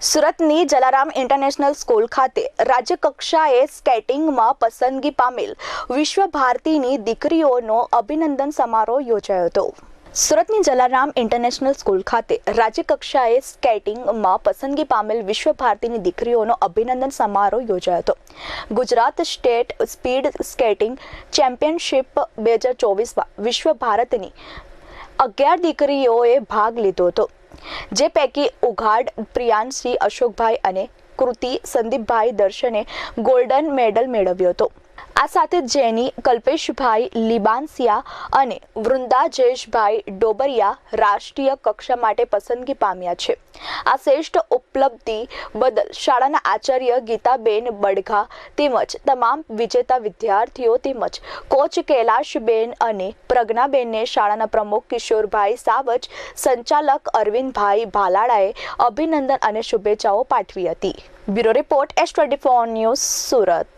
સુરતની Jalaram international school ખાતે રાજ્ય કક્ષાએ સ્કેટિંગમાં પસંદગી પામેલ વિશ્વ ભારતીની દીકરીઓનો અભિનંદન સમારોહ યોજાયો હતો. સુરતની જલારામ ઇન્ટરનેશનલ સ્કૂલ ખાતે રાજ્ય કક્ષાએ સ્કેટિંગમાં પસંદગી પામેલ વિશ્વ ભારતીની દીકરીઓનો અભિનંદન સમારોહ યોજાયો હતો. Gujarat state speed skating championship બે હજાર ચોવીસમાં વિશ્વ ભારતની અગિયાર દીકરીઓએ ભાગ લીધો હતો. જે પૈકી ઉઘાડ પ્રિયાંશી અશોકભાઈ અને કૃતિ સંદીપભાઈ દર્શને ગોલ્ડન મેડલ મેળવ્યો હતો. આ સાથે જેની કલ્પેશભાઈ લિબાન્સિયા અને વૃંદા જયેશભાઈ ડોબરિયા રાષ્ટ્રીય કક્ષા માટે પસંદગી પામ્યા છે. આ શ્રેષ્ઠ ઉપલબ્ધિ બદલ શાળાના આચાર્ય ગીતાબેન બડઘા તેમજ તમામ વિજેતા વિદ્યાર્થીઓ તેમજ કોચ કૈલાશબેન અને પ્રજ્ઞાબેનને શાળાના પ્રમુખ કિશોરભાઈ સાવજ, સંચાલક અરવિંદભાઈ ભાલાળાએ અભિનંદન અને શુભેચ્છાઓ પાઠવી હતી. Bureau report S twenty four news Surat.